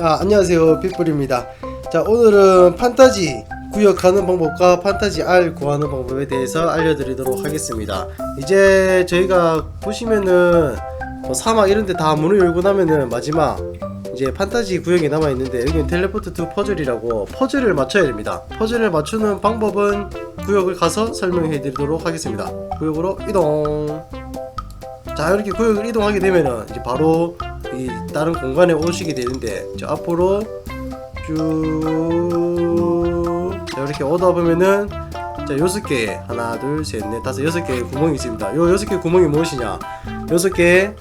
아, 안녕하세요. 빅불입니다. 자, 오늘은 판타지 구역 가는 방법과 판타지 R 구하는 방법에 대해서 알려드리도록 하겠습니다. 이제 저희가 보시면은 뭐 사막 이런 데 다 문을 열고 나면은 마지막 이제 판타지 구역이 남아 있는데 여기는 텔레포트 투 퍼즐이라고 퍼즐을 맞춰야 됩니다. 퍼즐을 맞추는 방법은 구역을 가서 설명해 드리도록 하겠습니다. 구역으로 이동. 자 이렇게 구역을 이동하게 되면은 이제 바로 이 다른 공간에 오시게 되는데 저 앞으로 쭉자 이렇게 오다 보면은 자 여섯 개 하나 둘 셋 넷 다섯 여섯 개의 구멍이 있습니다. 요 여섯 개 구멍이 무엇이냐? 여섯 개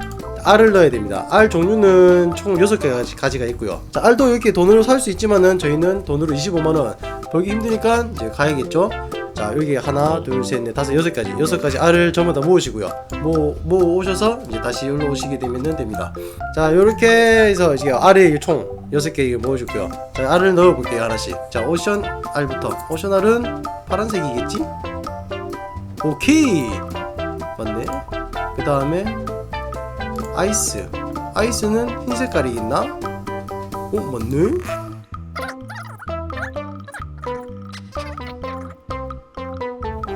R을 넣어야 됩니다. R 종류는 총 여섯 개 가지, 가지가 있고요. 자 R도 이렇게 돈으로 살 수 있지만은 저희는 돈으로 25만 원 벌기 힘드니까 이제 가야겠죠. 자 여기 하나 둘셋넷 다섯 여섯 가지. 여섯 가지 알을 전부 다 모으시고요. 모, 모으 오셔서 이제 다시 여기로 오시게 되면 됩니다. 자 요렇게 해서 이제 알을 총 여섯 개 모으시고요. 자 알을 넣어 볼게요 하나씩. 자 오션 알부터. 오션 알은 파란색이겠지? 오케이! 맞네. 그 다음에 아이스. 아이스는 흰 색깔이 있나? 어 맞네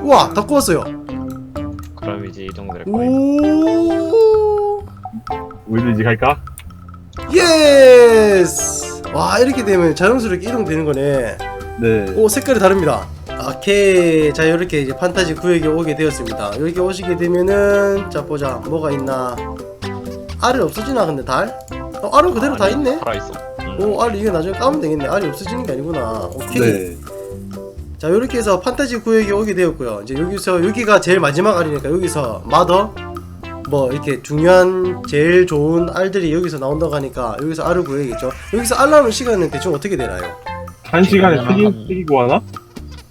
우와 다 구웠어요. 그럼 이제 이동 될 거예요. 오 우리도 이제 갈까? 예스! 와 이렇게 되면 자연스럽게 이동되는 거네. 네. 오 색깔이 다릅니다. 오케이. 자 이렇게 이제 판타지 구역에 오게 되었습니다. 이렇게 오시게 되면은 자 보자. 뭐가 있나? 알이 없어지나 근데 달? 어 알은 그대로 다 있네. 살아 있어. 오 알 이거 나중에 까면 되겠네. 알이 없어지는 게 아니구나. 오케이. 네. 자 이렇게 해서 판타지 구역에 오게 되었고요 이제 여기서 여기가 제일 마지막 알이니까 여기서 마더 뭐 이렇게 중요한 제일 좋은 알들이 여기서 나온다고 하니까 여기서 알을 구해야겠죠 여기서 알 나오는 시간은 대충 어떻게 되나요? 한 시간에 한- 튀기, 튀기고 하나? 어,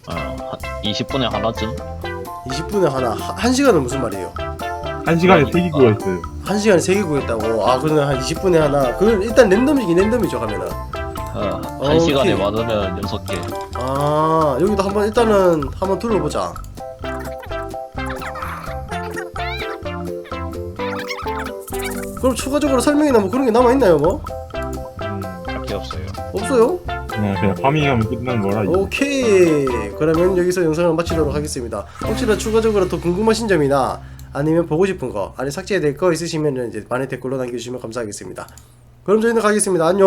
한 20분에 하나쯤? 20분에 하나 하- 한 시간은 무슨 말이에요? 한 시간에 튀기고 했어요. 한 시간에 세개 구했다고 아 그러면 한 20분에 하나 그건 일단 랜덤이긴 랜덤이죠 가면은 어, 한 오케이. 시간에 맞으면 6개. 아 여기도 한번 일단은 한번 둘러보자 그럼 추가적으로 설명이나 뭐 그런 게 남아있나요 뭐? 음, 딱히 없어요. 없어요? 그냥, 그냥 파밍하면 끝나는 거라. 오케이 그러면 여기서 영상을 마치도록 하겠습니다 혹시나 추가적으로 더 궁금하신 점이나 아니면 보고 싶은 거 아니 삭제해야 될거 있으시면 이제 많이 댓글로 남겨주시면 감사하겠습니다 그럼 저희는 가겠습니다 안녕